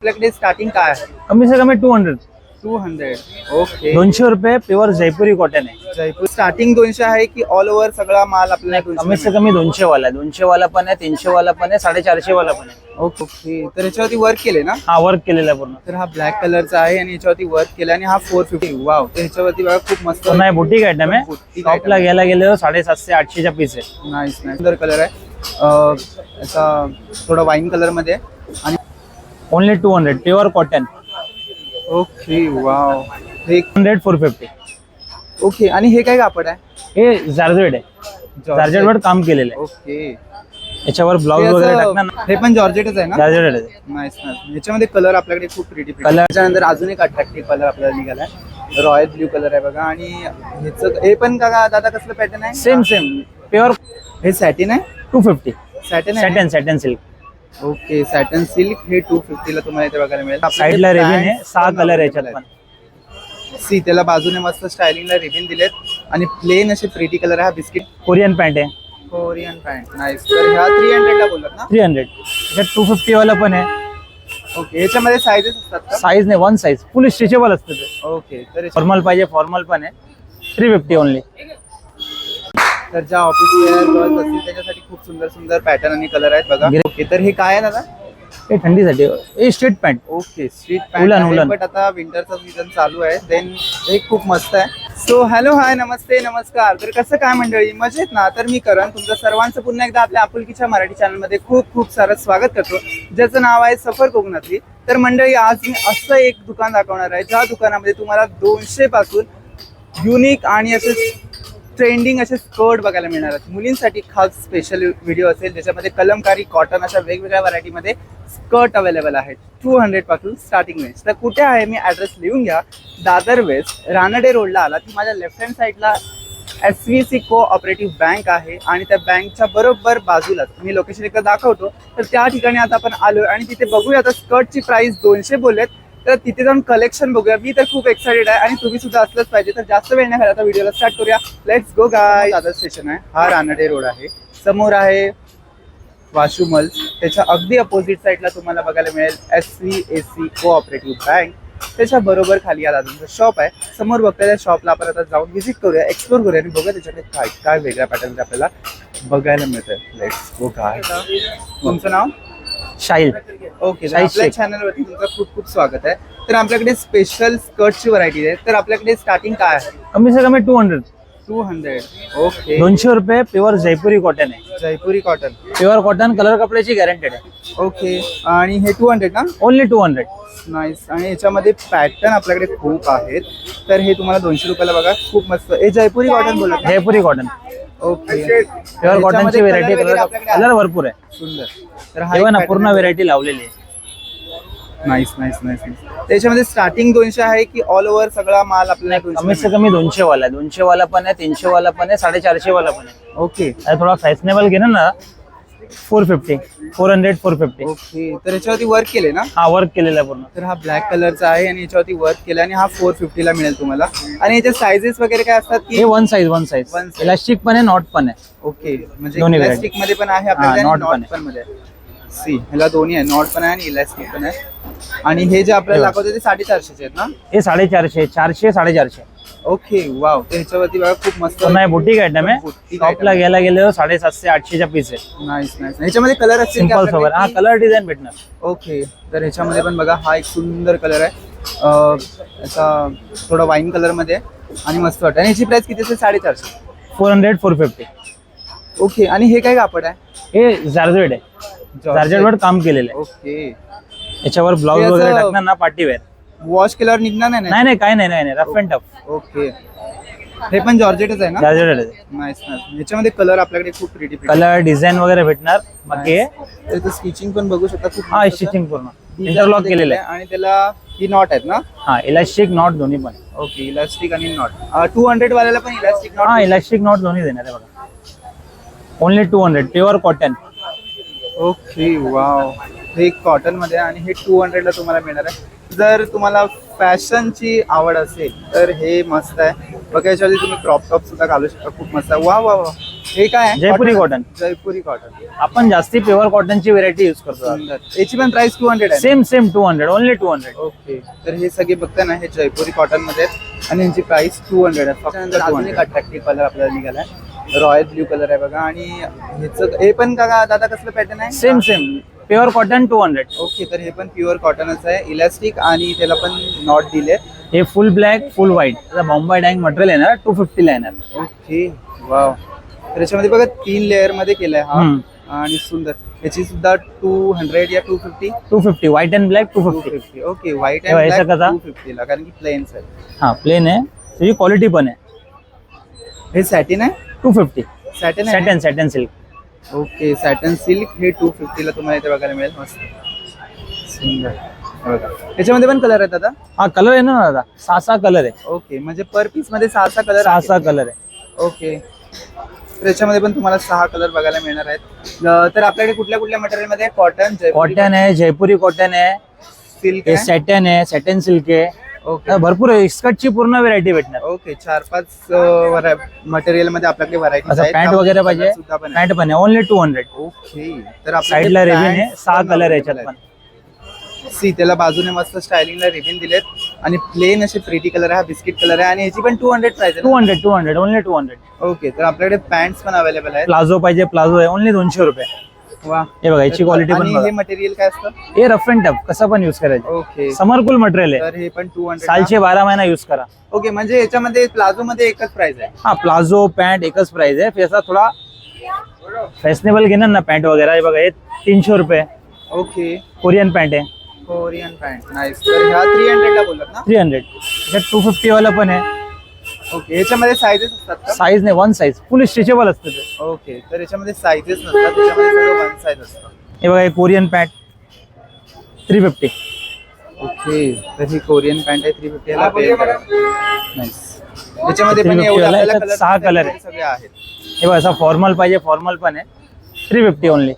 आपल्याकडे स्टार्टिंग काय आहे? कमी से कमी two hundred two hundred okay दोनशे रुपये प्युअर जयपुरी कॉटन आहे. जयपूर स्टार्टिंग दोनशे आहे की ऑल ओव्हर सगळा माल आपल्याला कमी दोनशे से कमी दोनशे वाला आहे. दोनशे वाला पण आहे तीनशे वाला पण आहे साडेचारशे वाला पण आहे. ओके ओके तर याच्यावरती वर्क केले ना? हा वर्क केलेला आहे पूर्ण. तर हा ब्लॅक कलरचा आहे आणि याच्यावरती वर्क केला आणि हा फोर फिफ्टी वाव तर ह्याच्यावरती बघा खूप मस्त पुन्हा हे बुटीक आयटम आहे. Boutique टॉपला item. गेला गेले साडेसातशे आठशेच्या पीस आहे. नाईस नाईस सुंदर कलर आहे. अं, थोडा वाईन कलरमध्ये. आहे. आणि only two hundred pure cotton okay wow हे हंड्रेड फोर फिफ्टी ओके आणि हे काय कापड आहे? हे जार्जेट आहे. जार्जेट वर काम केलेलं आहे. ओके याच्यावर ब्लाऊज हे वगैरे असं- टाकणार ना हे पण जॉर्जेटच आहे ना? जार्जेट आहे. नाईस नाईस याच्यामध्ये कलर आपल्याकडे खूप प्रिटी Color- त्याच्यानंतर अजून एक अट्रॅक्टिव्ह कलर आपल्याला निघालाय. रॉयल ब्ल्यू कलर आहे बघा. आणि ह्याचं हे पण का दादा कसलं पॅटर्न आहे? सेम सेम प्युअर हे सॅटिन आहे? टू फिफ्टी सॅटिन आहे satin satin silk okay satin silk हे टू फिफ्टीला तुम्हाला इथे बघायला मिळेल. साईडला रेबिन आहे सहा कलर याच्यात. पण. सी त्याला बाजूने मस्त स्टायलिंगला रिबिन दिलेत आणि प्लेन असे प्रिटी कलर आहे हा बिस्किट कोरियन पॅन्ट आहे. कोरियन पॅन्ट नाईस तर ह्या थ्री हंड्रेडला बोलत ना? थ्री हंड्रेड याच्यात टू फिफ्टी वाला पण आहे. ओके याच्यामध्ये साईजेस असतात का? साईज नाही वन साईज फुल स्ट्रेचेबल असतं ते. ओके तर फॉर्मल पाहिजे फॉर्मल पण आहे. थ्री फिफ्टी ओनली तर ज्या ऑफिस वेअर गर्ल्स असतील त्याच्यासाठी खूप सुंदर सुंदर पॅटर्न आणि कलर आहेत बघा. ओके तर हे काय आहे दादा? हे थंडीसाठी. हे straight pant okay street pant. But आता विंटरचा सीझन चालू आहे. देन हे खूप मस्त आहे. सो हॅलो हाय नमस्ते नमस्कार. तर कसं काय मंडळी? मजेत ना? तर मी करण तुमचं सर्वांचं पुन्हा एकदा आपल्या आपुलकीच्या मराठी चॅनलमध्ये खूप खूप सारं स्वागत करतो. ज्याचं नाव आहे सफर कोकणातली. तर मंडळी आज मी असं एक दुकान दाखवणार आहे ज्या दुकानामध्ये तुम्हाला दोनशे पासून युनिक आणि असे ट्रेंडिंग असे स्कर्ट बघायला मिळणार आहेत. मुलींसाठी खास स्पेशल व्हिडिओ असेल ज्याच्यामध्ये कलमकारी कॉटन अशा वेगवेगळ्या व्हरायटीमध्ये स्कर्ट अवेलेबल आहेत. टू हंड्रेडपासून स्टार्टिंग रेंज तर कुठे आहे मी ॲड्रेस लिहून घ्या. दादर वेस्ट रानडे रोडला आला. की माझ्या लेफ्ट हँड साईडला S V C co operative bank आहे आणि त्या बँकच्या बरोबर बाजूलाच मी लोकेशन एकदा दाखवतो. तर त्या ठिकाणी आता आपण आलो आणि तिथे बघूया आता स्कर्टची प्राइस दोनशे बोलत तर तिथे जाऊन कलेक्शन बघूया. मी तर खूप एक्साइटेड आहे आणि तुम्ही सुद्धा असलंच पाहिजे. तर जास्त वेळ नाही आता व्हिडिओला स्टार्ट करूया. Let's go guys Dadar station आहे. हा रानडे रोड आहे. समोर आहे वाशुमल्स त्याच्या अगदी अपोजिट साईडला तुम्हाला बघायला मिळेल S V S C cooperative bank त्याच्या बरोबर खाली या दादांचं शॉप आहे. समोर बघता त्या शॉपला आपण आता जाऊन व्हिजिट करूया एक्सप्लोर करूया आणि बघूया त्याच्याकडे काय काय वेगळ्या पॅटर्नचे आपल्याला बघायला मिळतं लेट्स गो काय तुमचं नाव? शाईल ओके तर आपल्या. चॅनलवरती तुमचं खूप खूप स्वागत आहे. तर आपल्याकडे स्पेशल स्कर्टची व्हरायटी आहे. तर आपल्याकडे स्टार्टिंग काय आहे? कमी से कमी two hundred two hundred okay दोनशे रुपये प्युअर जयपुरी कॉटन आहे. Jaipuri cotton pure cotton colour कपड्याची गॅरंटेड आहे. ओके आणि हे टू हंड्रेड ना? ओनली टू हंड्रेड नाईस आणि याच्यामध्ये पॅटर्न आपल्याकडे खूप आहेत. तर हे तुम्हाला दोनशे रुपयाला बघा. खूप मस्त. हे जयपुरी कॉटन बोलत ना? Jaipuri cotton okay. प्युअर कॉटनची व्हेरायटी कलर. भरपूर आहे. सुंदर. तर हा तेव्हा ना पूर्ण व्हेरायटी लावलेली आहे. नाईस नाईस नाईस त्याच्यामध्ये स्टार्टिंग दोनशे आहे की ऑल ओव्हर सगळा माल आपल्याला कमी से 200 कमी दोनशे वाला आहे. दोनशे वाला पण आहे तीनशे वाला पण आहे साडेचारशे वाला पण आहे. ओके. थोडा फॅशनेबल घेणं ना four fifty. Four hundred four fifty. Okay. तर याच्यावरती वर्क केले ना? हा वर्क केलेला पूर्ण. तर हा ब्लॅक कलरचा आहे आणि याच्यावरती वर्क केला आणि हा फोर फिफ्टीला मिळेल तुम्हाला. आणि याचे सायझेस वगैरे काय असतात हे की one size one size One size. Elastic पण आहे नॉट पण आहे. ओके. म्हणजे दोन्ही इलास्टिकमध्ये पण आहे आपल्याकडे हा, आणि knot पण नॉट पण मध्ये सी ह्याला दोन्ही आहे. नॉट पण आहे आणि इलास्टिक पण आहे. आणि हे जे आपल्याला हे बघ. दाखवते ते साडेचारशेचे आहेत ना? हे साडेचारशे चारशे साडेचारशे. Okay wow. तर ह्याच्यावरती बघा खूप मस्त पुन्हा हे बुटीक आयटम आहे. Boutique टॉपला item. गेला गेले साडेसातशे आठशेच्या पीस आहे. नाईस नाईस ह्याच्यामध्ये कलर असतील का सिंपल सोबत हा आपल्याकडे? कलर डिझाईन भेटणार. ओके. तर ह्याच्यामध्ये पण बघा हा एक सुंदर कलर आहे. अं, याचा थोडा वाईन कलरमध्ये आहे आणि मस्त वाटतं. आणि याची प्राइस किती असेल? साडेचारशे. Four hundred four fifty okay. आणि हे काय कापड आहे? हे जार्जेट आहे. जार्जेट वर काम केलेलं आहे. ओके. याच्यावर ब्लाऊज हे असं- वगैरे टाकणार ना पार्टीवेअर वॉश केल्यावर निघणार नाही नाही नाही काय नाही नाही नाही. Rough and tough okay. हे पण जॉर्जेटच आहे ना? नाईस नाईस याच्यामध्ये कलर आपल्याकडे खूप प्रिटी कलर डिझाईन वगैरे भेटणार. बाकी हे स्टिचिंग पण बघू शकता खूप हा स्टिचिंग पूर्ण. इंटरलॉक केलेलं आहे. आणि त्याला ही नॉट आहेत ना? हा इलास्टिक नॉट दोन्ही पण. ओके इलास्टिक आणि नॉट टू हंड्रेड वाल्याला पण इलास्टिक हा नॉट इलास्टिक नॉट दोन्ही देणार आहे बघा. Only two hundred pure cotton okay wow हे कॉटनमध्ये आणि हे टू हंड्रेडला तुम्हाला मिळणार आहे. जर तुम्हाला फॅशनची आवड असेल तर हे मस्त आहे. बघा याच्यावरती तुम्ही क्रॉप टॉप सुद्धा घालू शकता खूप मस्त आहे. वा वा वा. हे काय आहे? जयपुरी कॉटन जयपुरी कॉटन आपण जास्ती प्युअर कॉटनची व्हेरायटी युज करतो. याची पण प्राइस टू हंड्रेड आहे. Same same two hundred only two hundred okay तर हे सगळे बघता ना हे जयपुरी कॉटनमध्ये आहेत. आणि यांची प्राइस टू हंड्रेड आहे. फक्त अजून एक अट्रॅक्टिव्ह कलर आपल्याला निघालाय. रॉयल ब्ल्यू कलर आहे बघा. आणि ह्याचं हे पण का दादा कसलं पॅटर्न आहे? Same same pure cotton two hundred. Okay तर हे पण प्युअर कॉटनच आहे इलास्टिक आणि त्याला पण नॉट दिले. हे full black full white. Bombay Dyeing material येणार टू फिफ्टीला येणार. Okay wow. तर याच्यामध्ये बघा तीन लेअरमध्ये केलाय हा. हम्म. आणि सुंदर. याची सुद्धा टू हंड्रेड या two fifty two fifty white and black two two fifty fifty okay white तेव्हा याचा अँड कसा? टू फिफ्टीला कारण की प्लेन्स आहे हा प्लेन आहे. त्याची क्वालिटी पण आहे. हे सॅटिन आहे? टू फिफ्टी सॅटिन आहे satin satin silk okay satin silk हे टू फिफ्टीला तुम्हाला इथे बघायला मिळेल. मस्त. सुंदर. हे बघा. याच्यामध्ये पण कलर आहेत आता हा कलर आहे ना दादा. सहा सहा कलर आहे. ओके म्हणजे पर पीसमध्ये सहा सहा कलर सहा सहा कलर आहे. ओके. तर याच्यामध्ये पण तुम्हाला सहा कलर बघायला मिळणार आहेत. अं, तर आपल्याकडे कुठल्या कुठल्या मटेरियलमध्ये कॉटन कॉटन आहे जयपुरी कॉटन आहे. सिल्क हे सॅटन आहे सॅटन सिल्क आहे. ओके भरपूर आहे. स्कर्टची पूर्ण व्हेरायटी भेटणार. ओके चार पाच मटेरियलमध्ये आपल्याकडे व्हरायटी पॅन्ट वगैरे पाहिजे. आहे. पॅन्ट पण आहे. ओनली टू हंड्रेड ओके तर साईडला रेबिन आहे. सहा कलर याच्यात पण. सी त्याला बाजूने मस्त स्टायलिंगला रिबिन दिलेत. आणि प्लेन असे प्रिटी कलर आहे. हा बिस्किट कलर आहे. आणि याची पण two hundred price two hundred two hundred only two hundred okay तर आपल्याकडे पॅन्ट पण अवेलेबल आहेत. प्लाझो पाहिजे. प्लाझो आहे. ओनली दोनशे रुपये. वा. हे बघा याची क्वालिटी पण बघा. हे मटेरियल काय असतं? हे रफ अँड टफ कसं पण युज करायचं. ओके समरकूल मटेरियल आहे. तर हे पण टू हंड्रेड सालचे बारा महिना युज करा. ओके म्हणजे याच्यामध्ये प्लाझो मध्ये एकच प्राइस आहे. हा प्लाझो पॅन्ट एकच प्राइस आहे. याचा थोडा फॅशनेबल घेणार ना पॅन्ट वगैरे. हे बघा हे तीनशे रुपये. ओके कोरियन पॅन्ट आहे. Korean pant. नाईस तर ह्या थ्री बोलत ना? थ्री हंड्रेड त्याच्यात टू फिफ्टी वाला पण आहे. ओके याच्यामध्ये साईजेस असतात का? साईज नाही वन साईज फुल स्ट्रेचेबल असतं ते. ओके तर याच्यामध्ये साईजेस नसतात त्याच्यामध्ये सगळं वन साईज असतं. हे बघा हे Korean pant three fifty okay तर ही कोरियन पॅन्ट आहे थ्री फिफ्टी ला पे नाईस याच्यामध्ये पण 350 एवढे वाला आपल्याला याच्यात कलर सहा color आहे. सगळे आहेत. हे बघा असा फॉर्मल पाहिजे फॉर्मल पण आहे. थ्री फिफ्टी ओनली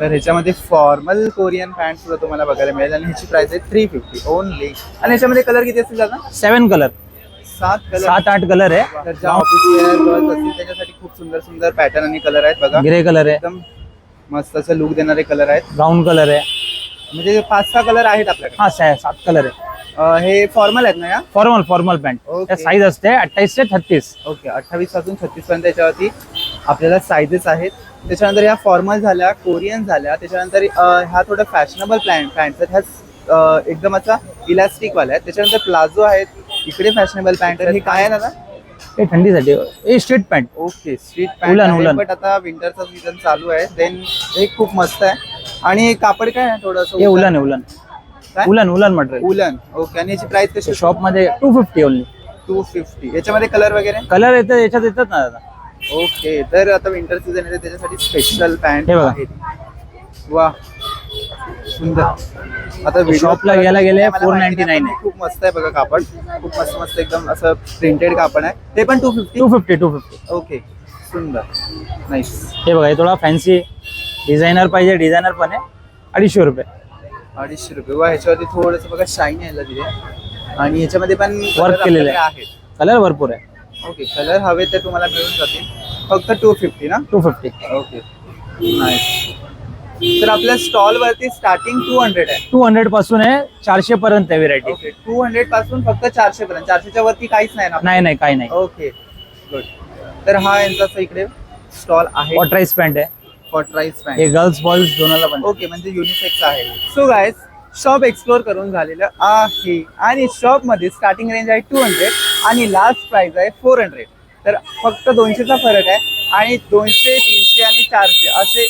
तर ह्याच्यामध्ये फॉर्मल कोरियन पॅन्ट सुद्धा तुम्हाला बघायला मिळेल. आणि ह्याची प्राइस आहे थ्री फिफ्टी ओनली आणि याच्यामध्ये कलर किती असतील दादा? सेवन कलर सात कलर सात आठ कलर आहे. तर ज्या ऑफिस असतील त्याच्यासाठी खूप सुंदर सुंदर पॅटर्न आणि कलर आहेत बघा. ग्रे कलर आहे. एकदम मस्त असं लुक देणारे कलर आहेत. ब्राऊन कलर आहे. म्हणजे पाच सहा कलर आहेत आपल्याकडे. हा सा- सात कलर आहे. अं, हे फॉर्मल आहेत ना या? Formal formal pant Okay. Size असते अठ्ठावीस ते छत्तीस. ओके अठ्ठावीसपासून छत्तीस पर्यंत याच्यावरती आपल्याला साईजेस आहेत. त्याच्यानंतर ह्या फॉर्मल झाल्या कोरियन झाल्या त्याच्यानंतर अं, ह्या थोडं फॅशनेबल प्लॅन पॅन्ट आहेत. ह्या अं, एकदम असा इलास्टिक वाल्या आहेत. त्याच्यानंतर प्लाझो आहेत. इकडे फॅशनेबल पॅन्ट हे काय आहे दादा? हे थंडीसाठी. हे street pant okay street Woolen, pant. But आता विंटरचा सीझन चालू आहे. देन हे खूप मस्त आहे. आणि हे कापड काय आहे थोडंसं हे उलन आहे उलन. काय? Woollen woollen material woollen. Okay आणि याची प्राइस कशी शॉपमध्ये two fifty only two fifty याच्यामध्ये कलर वगैरे? कलर येतात याच्यात येतात ना दादा. ओके तर आता विंटर सीझन येते त्याच्यासाठी स्पेशल पॅन्ट हे बघा. आहेत. वा सुंदर. आता शॉपला घ्यायला गेले माहिती 499 नाही, पण खूप मस्त आहे बघा कापड. खूप मस्त मस्त एकदम असं प्रिंटेड कापड आहे. ते पण two fifty two fifty two fifty okay सुंदर. नाईस हे बघा हे थोडा फॅन्सी डिझायनर पाहिजे डिझायनर पण आहे. अडीचशे रुपये. अडीचशे रुपये. वा ह्याच्यावरती थोडस बघा शाईन यायला दिले. आणि याच्यामध्ये पण color केलेलं आहे. कलर भरपूर आहे. ओके कलर हवे ते तुम्हाला मिळून जातील. फक्त टू फिफ्टी ना? टू फिफ्टी ओके नाईस तर आपल्या स्टॉल वरती स्टार्टिंग टू हंड्रेड आहे. टू हंड्रेडपासून आहे चारशे पर्यंत आहे व्हेरायटी ओके टू हंड्रेडपासून फक्त चारशे पर्यंत. चारशेच्या वरती काहीच नाही ना नाही नाही काही नाही. ओके गुड तर हा यांचा असं इकडे स्टॉल आहे. वॉटराईज पॅन्ट आहे. कॉटराईज पॅन्ट हे गर्ल्स बॉईज दोनाला पण ओके म्हणजे युनिसेक्स आहे. सो गायस शॉप एक्सप्लोर करून झालेलं आहे. आणि शॉपमध्ये स्टार्टिंग रेंज आहे टू हंड्रेड आणि लास्ट प्राइस आहे फोर हंड्रेड तर फक्त दोनशेचा फरक आहे आणि दोनशे तीनशे आणि चारशे असे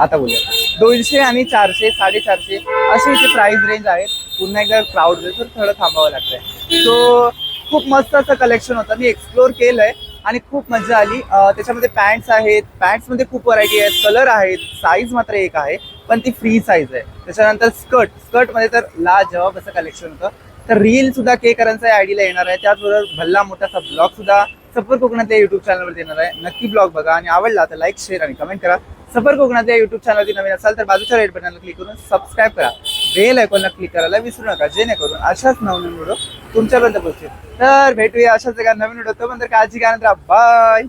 आता बोलूया. दोनशे आणि चारशे साडेचारशे असे इथे प्राईस रेंज आहेत पुन्हा एकदा क्राऊड तर थोडं थांबावं लागतंय. सो खूप मस्त असं कलेक्शन होतं. मी एक्सप्लोर केलंय आणि खूप मजा आली. त्याच्यामध्ये पॅन्ट्स आहेत. पॅन्ट्समध्ये खूप व्हरायटी आहेत. कलर आहेत. साईज मात्र एक आहे. पण ती फ्री साईज आहे. त्याच्यानंतर स्कर्ट स्कर्टमध्ये तर ला जवाब असं कलेक्शन होतं. तर रील सुद्धा के करांचा आयडीला येणार आहे. त्याचबरोबर भल्ला मोठासा ब्लॉग सुद्धा सफर कोकणातल्या युट्यूब चॅनलवर येणार आहे. नक्की ब्लॉग बघा आणि आवडला तर लाईक शेअर आणि कमेंट करा. सफर कोकणात या युट्यूब चॅनलवरती नवीन असाल तर बाजूच्या रेड बटनला क्लिक करून सबस्क्राईब करा. बेल आयकॉनला क्लिक करायला विसरू नका. जेणेकरून अशाच नवनवीन व्हिडिओ तुमच्यापर्यंत पोहोचेल. तर भेटूया अशाच एका नवीन व्हिडिओ तो पण तर काळजी घ्या. नंतर बाय